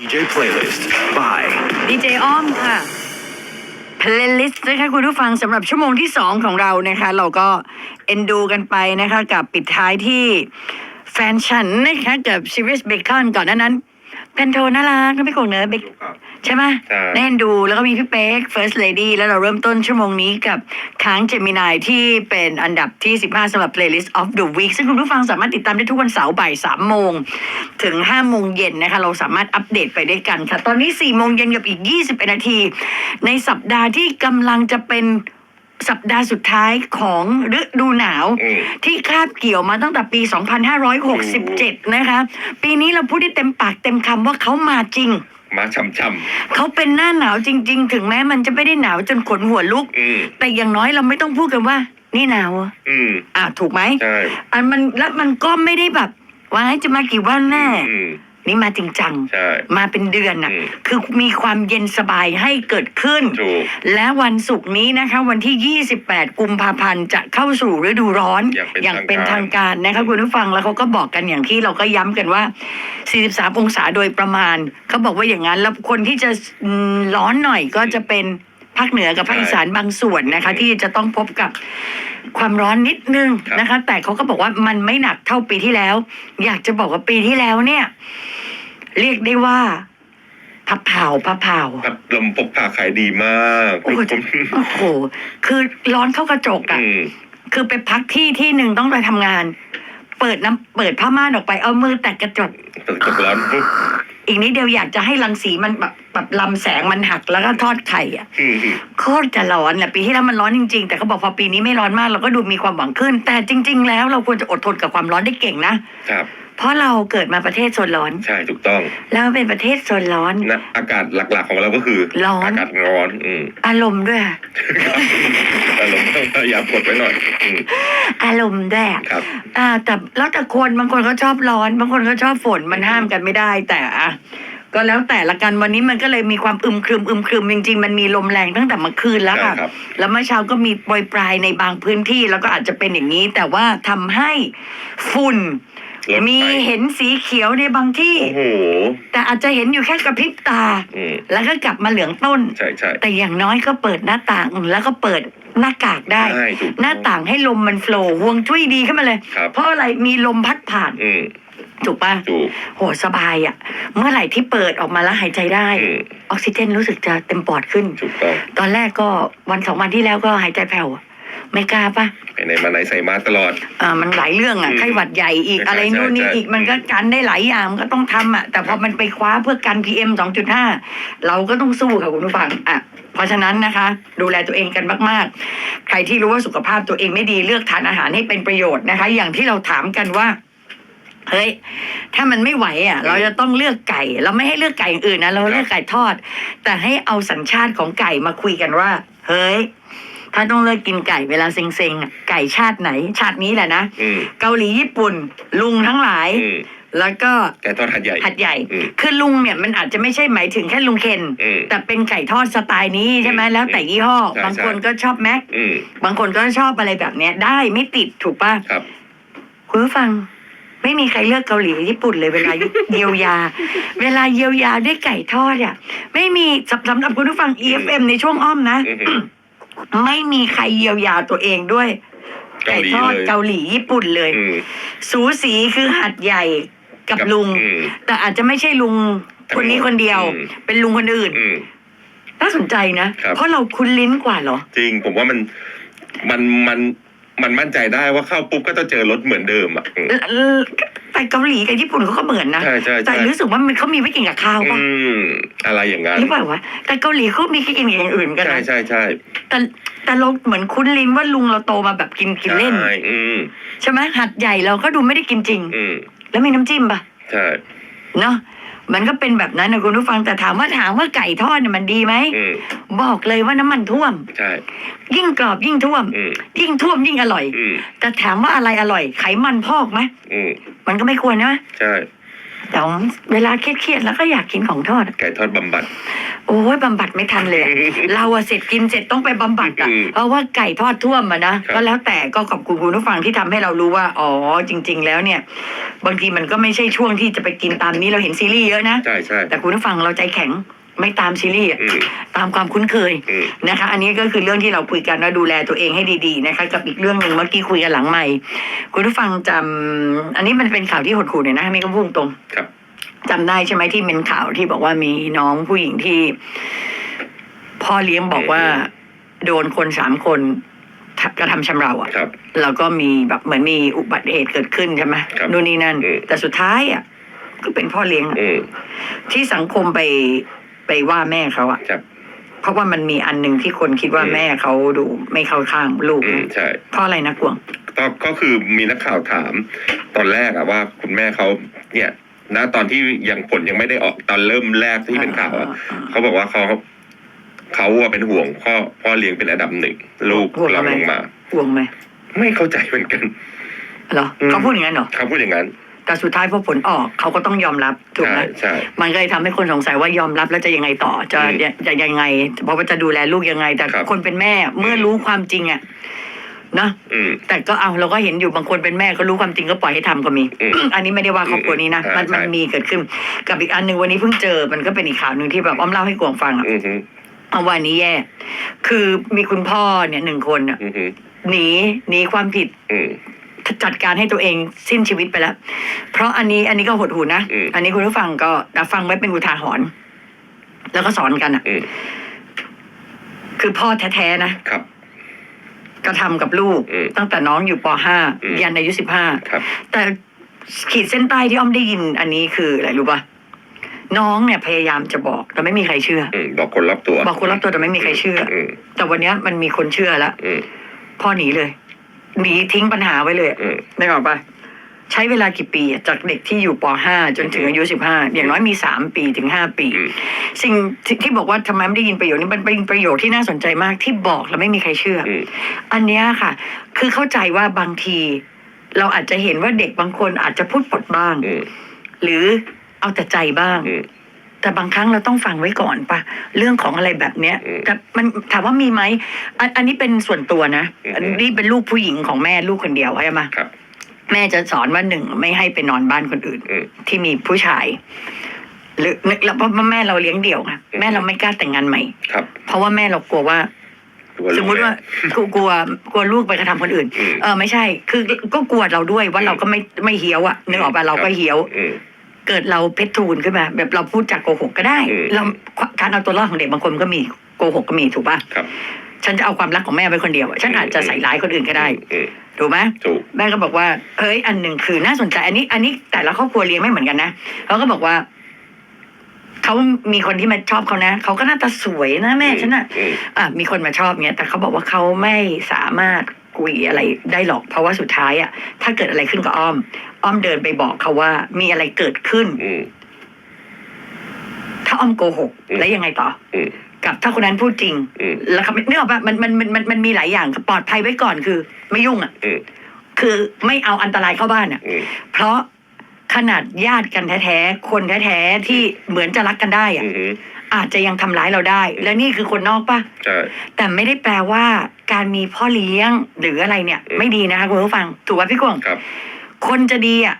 DJ Playlist by ดีเจอ้อมค่ะเพลย์ลิสต์นะคะคุณผู้ฟังสำหรับชั่วโมงที่สองของเรานะคะ เราก็เอ็นดูกันไปนะคะกับปิดท้ายที่แฟนฉันนะคะกับซีรีส์เบคอนก่อนหน้านั้น เป็นโทน่ารักนะพี่กงเนอะเบค ใช่ไหมใช่ แน่นดูแล้วก็มีพี่เป๊ก First Lady แล้วเราเริ่มต้นชั่วโมงนี้กับค้างเจมินายที่เป็นอันดับที่ 15สำหรับ Playlist of the Week ซึ่งคุณผู้ฟังสามารถติดตามได้ทุกวันเสาร์บ่าย3โมง ถึง5โมงเย็นนะคะ เราสามารถอัปเดตไปด้วยกันค่ะ ตอนนี้4โมงเย็นกับอีก21นาที ในสัปดาห์ที่กำลังจะเป็นสัปดาห์สุดท้ายของฤดูหนาว อืม ที่คาบเกี่ยวมาตั้งแต่ปี 2567 นะคะ ปีนี้เราพูดได้เต็มปากเต็มคำว่าเขามาจริง มาช่ำเขาเป็นหน้าหนาวจริง ๆ ถึงแม้มันจะไม่ได้หนาวจนขนหัวลุก ๆอืมแต่อย่างน้อยเราไม่ต้องพูดกันว่า นี่หนาวอะอืมอะถูกไหมใช่อันมันแล้วมันก็ไม่ได้แบบว่าจะมากี่วันแน่ อืม นี่มาจริงจัง ใช่ มาเป็นเดือนน่ะ อืม คือมีความเย็นสบายให้เกิดขึ้น ถูก และวันศุกร์นี้นะคะ วันที่ 28 กุมภาพันธ์จะเข้าสู่ฤดูร้อนอย่างเป็นทางการนะคะคุณผู้ฟังแล้วเขาก็บอกกันอย่างที่เราก็ย้ำกันว่า 43 องศาโดยประมาณ เขาบอกว่าอย่างนั้น แล้วคนที่จะอืมร้อนหน่อยก็จะเป็น ภาคเหนือกับภาคอีสานบางส่วนนะคะ ที่จะต้องพบกับความร้อนนิดนึงนะคะ แต่เขาก็บอกว่ามันไม่หนักเท่าปีที่แล้ว อยากจะบอกว่าปีที่แล้วเนี่ย เรียกได้ว่าพับเผาพับเผาพัดลมพกพาขายดีมากโอ้โหโอ้โห คือร้อนเข้ากระจกอะอืมคือไปพักที่ที่หนึ่งต้องไปทำงาน เปิดน้ำเปิดผ้าม่านออกไปเอามือแตะกระจกตกตกร้อนปุ๊บ อีกนิดเดียวอยากจะให้รังสีมันแบบแบบลำแสงมันหักแล้วก็ทอดไข่อะอืมอืมโคตรจะร้อนนะปีที่แล้วมันร้อนจริงๆ แต่เขาบอกพอปีนี้ไม่ร้อนมากเราก็ดูมีความหวังขึ้น แต่จริง ๆ แล้วเราควรจะอดทนกับความร้อนได้เก่งนะ ครับ เพราะเราเกิดมาประเทศโซนร้อน ใช่ถูกต้อง แล้วเป็นประเทศโซนร้อน นะอากาศหลักๆของเราก็คือร้อน อากาศร้อน อืมอารมณ์ด้วยอารมณ์ต้องพยายามกดไว้หน่อยอืมอารมณ์ด้วยครับ อ่า แต่แล้วแต่คนบางคนก็ชอบร้อน บางคนก็ชอบฝนมันห้ามกันไม่ได้ แต่อะก็แล้วแต่ละกันวันนี้มันก็เลยมีความอึมครึมอึมครึมจริงๆ มันมีลมแรงตั้งแต่เมื่อคืนแล้วค่ะ ใช่ครับแล้วเมื่อเช้าก็มีโปรยปลายในบางพื้นที่แล้วก็อาจจะเป็นอย่างนี้ แต่ว่าทำให้ฝุ่น ลดไปมีเห็นสีเขียวในบางที่ โอ้โห แต่อาจจะเห็นอยู่แค่กระพริบตา อืมแล้วก็กลับมาเหลืองต้น ใช่ใช่แต่อย่างน้อยก็เปิดหน้าต่างแล้วก็เปิดหน้ากากได้ ใช่ถูกหน้าต่างให้ลมมันโฟล์ห่วงจุ้ยดีขึ้นมาเลย ครับเพราะอะไรมีลมพัดผ่านอืมถูกปะถูกโหสบายอะ่ะ เมื่อไหร่ที่เปิดออกมาแล้วหายใจได้ อืมออกซิเจนรู้สึกจะเต็มปอดขึ้น ถูกต้องตอนแรกก็วันสองวันที่แล้วก็หายใจแผ่วอะ ไม่กล้าปะไปไหนมาไหนใส่มาสก์ตลอด อ่ามันหลายเรื่องอะอืมไข้หวัดใหญ่อีกใช่อะไรนู่นนี่ใช่อีกมันก็กันได้หลายอย่างมันก็ต้องทำอะ แต่พอมันไปคว้าเพื่อกัน PM 2.5เราก็ต้องสู้ค่ะคุณผู้ฟังอะเพราะฉะนั้นนะคะ ดูแลตัวเองกันมากๆ ใครที่รู้ว่าสุขภาพตัวเองไม่ดีเลือกทานอาหารให้เป็นประโยชน์นะคะ อย่างที่เราถามกันว่าเฮ้ยถ้ามันไม่ไหวอะ เราจะต้องเลือกไก่ เราไม่ให้เลือกไก่อย่างอื่นนะเราเลือกไก่ทอด แต่ให้เอาสัญชาติของไก่มาคุยกันว่า เฮ้ย ถ้าต้องเลือกกินไก่เวลาเซ็งๆอะไก่ชาติไหน ชาตินี้แหละนะ อืมเกาหลีญี่ปุ่น ลุงทั้งหลาย อืมแล้วก็แกทอดหัดใหญ่ หัดใหญ่ อืม คือลุงเนี่ยมันอาจจะไม่ใช่หมายถึงแค่ลุงเคน อืม แต่เป็นไก่ทอดสไตล์นี้ใช่ไหมอืมแล้วแต่ยี่ห้อ ใช่ บางคนใช่ก็ชอบแม็ก อืมบางคนก็ชอบอะไรแบบเนี้ย ได้ไม่ติดถูกป่ะครับ คุณผู้ฟัง ไม่มีใครเลือกเกาหลีกับญี่ปุ่นเลยเวลา เยียวยา เวลาเยียวยาด้วยไก่ทอดอะไม่มีสำสำหรับคุณผู้ฟัง EFM ในช่วงอ้อมนะ อือหือ ไม่มีใครเยียวยาตัวเองด้วยเกาไก่หลีทอดเลยเกาหลีญี่ปุ่นเลย อืม สูสีคือหัดใหญ่กับกับลุง อืมแต่อาจจะไม่ใช่ลุงคนนี้คนเดียว อืม เป็นลุงคนอื่น อืม น่าสนใจนะ ครับ เพราะเราคุ้นลิ้นกว่าเหรอ จริงผมว่ามันมันมัน มันมั่นใจได้ว่าเข้าปุ๊บก็จะเจอรถเหมือนเดิมอะอืมเออเออแต่เกาหลีกับญี่ปุ่นเขาก็เหมือนนะ ใช่ใช่แต่ใช่รู้สึกว่ามันเขามีไว้กินกับข้าวป่ะอืมอะไรอย่างนั้นหรือเปล่าวะแต่เกาหลีเขามีกินอย่างอื่นกันใช่นะใช่ใช่แต่แต่เราเหมือนคุ้นลิ้นว่าลุงเราโตมาแบบกินกินเล่น ใช่อืมใช่ไหมหัดใหญ่เราก็ดูไม่ได้กินจริง อืมแล้วมีน้ำจิ้มปะใช่ เนาะ มันก็เป็นแบบนั้นนะคุณผู้ฟังแต่ถามว่าถามว่าไก่ทอดเนี่ยมันดีไหมอืมบอกเลยว่าน้ำมันท่วม ใช่ ยิ่งกรอบยิ่งท่วม อืมยิ่งท่วมยิ่งอร่อย อืมแต่ถามว่าอะไรอร่อย ไขมันพอกไหมอืมมันก็ไม่ควรนะใช่ เดี๋ยวเวลาเครียดๆแล้วก็อยากกินของทอด ไก่ทอดบำบัด โอ้ยบำบัดไม่ทันเลยอะเราอะเสร็จกินเสร็จต้องไปบำบัดอะอืมเพราะว่าไก่ทอดท่วมอะนะ ครับ ก็แล้วแต่ก็ขอบคุณคุณผู้ฟังที่ทำให้เรารู้ว่า อ๋อ จริง ๆ แล้วเนี่ย บางทีมันก็ไม่ใช่ช่วงที่จะไปกินตามนี้เราเห็นซีรีส์เยอะนะ ใช่ใช่แต่คุณผู้ฟังเราใจแข็ง ไม่ตามซีรีส์อะอืม ตามความคุ้นเคยอืม นะคะ อันนี้ก็คือเรื่องที่เราคุยกันว่าดูแลตัวเองให้ดีๆนะคะ กับอีกเรื่องหนึ่งเมื่อกี้คุยกันหลังใหม่ คุณผู้ฟังจำอันนี้มันเป็นข่าวที่หดหู่หน่อยนะไม่ก็พุ่งตรงครับ จำได้ใช่ไหมที่เป็นข่าวที่บอกว่ามีน้องผู้หญิงที่ พ่อเลี้ยงบอกว่า โดนคนสามคนทะกระทำชำเราอะ ครับ แล้วก็มีแบบเหมือนมีอุบัติเหตุเกิดขึ้นใช่ไหมครับนู่นนี่นั่น อืม แต่สุดท้ายอะก็เป็นพ่อเลี้ยงอะอืมที่สังคมไป ไปว่าแม่เขาอะครับ เพราะว่ามันมีอันหนึ่งที่คนคิดว่าอืมแม่เขาดูไม่เข้าข้างลูกอืมนะใช่ เพราะอะไรนะกวง ก็ก็คือมีนักข่าวถามตอนแรกอะว่าคุณแม่เขาเนี่ยณตอนที่ยังผลยังไม่ได้ออกตอนเริ่มแรกที่เป็นข่าวอะเขาบอกว่าเขาเขาอะเป็นห่วงพ่อพ่อเลี้ยงเป็นอันดับหนึ่งลูกห่วงเราอะไรลงมาห่วงไหมไม่เข้าใจเหมือนกัน เหรออืมเขาพูดอย่างนั้นเหรอเขาพูดอย่างนั้น แต่สุดท้ายพอผลออกเขาก็ต้องยอมรับถูกใช่ไหมใช่มันก็เลยทำให้คนสงสัยว่ายอมรับแล้วจะยังไงต่อ จะอืมจะจะยังไง เพราะว่าจะดูแลลูกยังไง แต่ครับคนเป็นแม่เมื่อรู้ความจริงอะนะอืมแต่ก็เอาเราก็เห็นอยู่บางคนเป็นแม่ก็รู้ความจริงก็ปล่อยให้ทำก็มีอืมอันนี้ไม่ได้ว่าครอบครัวนี้นะอืมมันใช่มันมีเกิดขึ้น กับอีกอันหนึ่งวันนี้เพิ่งเจอมันก็เป็นอีกข่าวหนึ่งที่แบบอ้อมเล่าให้กวงฟังอะอืมฮึเอาวันนี้แย่ คือมีคุณพ่อเนี่ยหนึ่งคนอะอืมฮึหนีหนีความผิดอืม จัดการให้ตัวเองสิ้นชีวิตไปแล้ว เพราะอันนี้อันนี้ก็หดหูนะ อืม อันนี้คุณผู้ฟังก็ฟังไว้เป็นอุทาหรณ์แล้วก็สอนกันอะอืมคือพ่อแท้ๆนะครับ กระทำกับลูก อืมตั้งแต่น้องอยู่ป อืม .5 ยันอายุ15ครับแต่ขีดเส้นใต้ที่อ้อมได้ยินอันนี้คืออะไรรู้ป่ะน้องเนี่ยพยายามจะบอก แต่ไม่มีใครเชื่อ อืมบอกคนรอบตัวบอกคนรอบตัวแต่ไม่มีใครเชื่อ อืมแต่วันเนี้ยมันมีคนเชื่อแล้วอืมพ่อหนีเลย หนีทิ้งปัญหาไว้เลยอืมได้บอกป่ะใช้เวลากี่ปีอะจากเด็กที่อยู่ป .5 จนถึงอายุ 15 อย่างน้อยมี 3 ปีถึง 5 ปี อืม สิ่งที่ที่บอกว่าทำไมไม่ได้ยินประโยชน์นี้มันเป็นประโยชน์ที่น่าสนใจมากที่บอกแล้วไม่มีใครเชื่อออืม อันเนี้ยค่ะ คือเข้าใจว่าบางที เราอาจจะเห็นว่าเด็กบางคนอาจจะพูดปดบ้าง อืม หรือเอาแต่ใจบ้าง อืม แต่บางครั้งเราต้องฟังไว้ก่อนปะเรื่องของอะไรแบบเนี้ยอืมแต่มันถามว่ามีไหมอันอันนี้เป็นส่วนตัวนะอืมอันนี้เป็นลูกผู้หญิงของแม่ลูกคนเดียวใช่ไหมครับ แม่จะสอนว่าหนึ่งไม่ให้ไปนอนบ้านคนอื่น อืม ที่มีผู้ชาย หรือแล้วเพราะว่าแม่เราเลี้ยงเดี่ยวไงอืมแม่เราไม่กล้าแต่งงานใหม่ ครับเพราะว่าแม่เรากลัวว่ากลัวลูกสมมุติว่าแกลัวกลัวกลัวลูกไปกระทำคนอื่น อืม เออไม่ใช่ คือก็กลัวเราด้วยว่าอืมเราก็ไม่ไม่เฮี้ยวอะนึกออกปะเราก็เฮี้ยว อืม เกิดเราเพชรทูลขึ้นมาแบบเราพูดจากโกหกก็ได้อืมเราการเอาตัวรอดของเด็กบางคนก็มีโกหกก็มีถูกปะครับ ฉันจะเอาความรักของแม่ไว้คนเดียวอะฉันอาจจะใส่ร้ายคนอื่นก็ได้อืมถูกไหมถูกแม่ก็บอกว่าเฮ้ยอันหนึ่งคือน่าสนใจ อันนี้ อันนี้แต่ละครอบครัวเลี้ยงไม่เหมือนกันนะเขาก็บอกว่าเขามีคนที่มาชอบเขานะเขาก็หน้าตาสวยนะแม่ฉันอะอืมอะมีคนมาชอบเงี้ยแต่เขาบอกว่าเขาไม่สามารถ คุยอะไรได้หรอก เพราะว่าสุดท้ายอะถ้าเกิดอะไรขึ้นกับอ้อม อ้อมเดินไปบอกเขาว่า มีอะไรเกิดขึ้น อืม ถ้าอ้อมโกหก อืม แล้วยังไงต่อ อืม กับถ้าคนนั้นพูดจริง อืม แล้วเขาไม่นึกออกปะมันมันมันมันมันมีหลายอย่างปลอดภัยไว้ก่อนคือ ไม่ยุ่งอะ อืม คือไม่เอาอันตรายเข้าบ้านอะ อืม เพราะขนาดญาติกันแท้ๆคนแท้ๆที่เหมือนจะรักกันได้อะ อืม อาจจะยังทำร้ายเราได้ และนี่คือคนนอกปะใช่ แต่ไม่ได้แปลว่าการมีพ่อเลี้ยงหรืออะไรเนี่ย อืม ไม่ดีนะคะคุณผู้ฟัง ถูกป่ะพี่กวางครับ คนจะดีอะ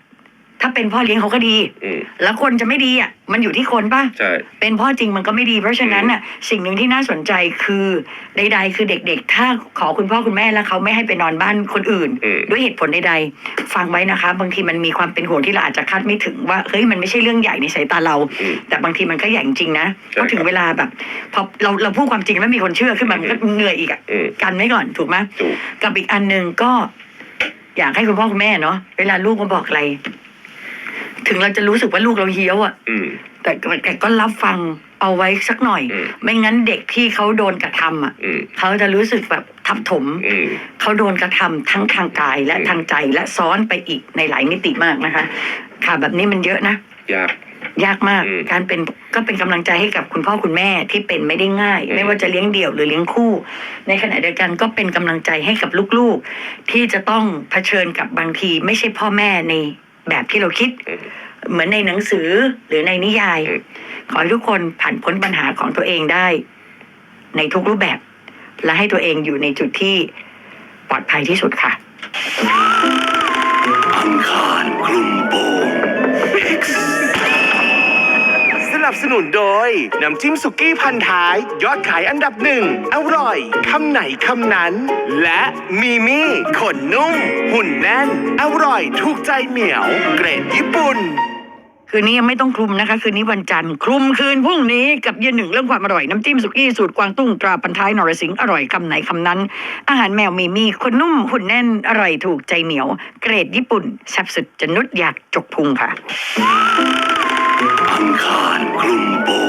ถ้าเป็นพ่อเลี้ยงเขาก็ดี อืมแล้วคนจะไม่ดีอะ มันอยู่ที่คนป่ะ ใช่ เป็นพ่อจริงมันก็ไม่ดี เพราะฉะนั้นน่ะสิ่งหนึ่งที่น่าสนใจคือใด ๆ คือเด็กๆ ถ้าขอคุณพ่อคุณแม่แล้วเขาไม่ให้ไปนอนบ้านคนอื่น อืม ด้วยเหตุผลใดๆ ฟังไว้นะคะ บางทีมันมีความเป็นห่วงที่เราอาจจะคาดไม่ถึงว่าเฮ้ยมันไม่ใช่เรื่องใหญ่ในสายตาเรา อืม แต่บางทีมันก็ใหญ่จริงๆนะใช่เพราะถึงเวลาแบบพอเราเราพูดความจริงแล้วมีคนเชื่อขึ้นมามันก็เหนื่อยอีกอะอืม กันไว้ก่อนถูกไหมถูก กับอีกอันหนึ่งก็ อยากให้คุณพ่อคุณแม่เนาะเวลาลูกมาบอกอะไร ถึงเราจะรู้สึกว่าลูกเราเฮี้ยวอะอืม แต่แต่ก็รับฟังเอาไว้สักหน่อย อืม ไม่งั้นเด็กที่เขาโดนกระทำอะอืมเขาจะรู้สึกแบบทับถม อืม เขาโดนกระทำทั้งทางกายและอืม ทางใจและซ้อนไปอีกในหลายมิติมากนะคะค่ะแบบนี้มันเยอะนะ ยาก ยากมาก อืมการเป็นก็เป็นกำลังใจให้กับคุณพ่อคุณแม่ที่เป็นไม่ได้ง่าย อืม ไม่ว่าจะเลี้ยงเดี่ยวหรือเลี้ยงคู่ ในขณะเดียวกันก็เป็นกำลังใจให้กับลูกๆ ที่จะต้องเผชิญกับบางที ไม่ใช่พ่อแม่ใน แบบที่เราคิดอืมเหมือนในหนังสือหรือในนิยายอืมขอให้ทุกคนผ่านพ้นปัญหาของตัวเองได้ ในทุกรูปแบบ และให้ตัวเองอยู่ในจุดที่ปลอดภัยที่สุดค่ะ สนุนโดย น้ำจิ้มสุกี้พันท้าย ยอดขายอันดับหนึ่ง อร่อย คำไหนคำนั้น และมีมี่ขนนุ่ม หุ่นแน่น อร่อยถูกใจเหมียว เกรดญี่ปุ่น คืนนี้ยังไม่ต้องคลุมนะคะ คืนนี้วันจันทร์คลุมคืนพรุ่งนี้กับยืนหนึ่งเรื่องความอร่อย น้ำจิ้มสุกี้สูตรกวางตุ้งตราปันท้ายนรสิงห์อร่อยคำไหนคำนั้น อาหารแมวมีมีคนนุ่มหุ่นแน่นอร่อยถูกใจเหนียว เกรดญี่ปุ่นแซ่บสุดจะนุดอยากจกพุงค่ะ อังคารคลุมโปง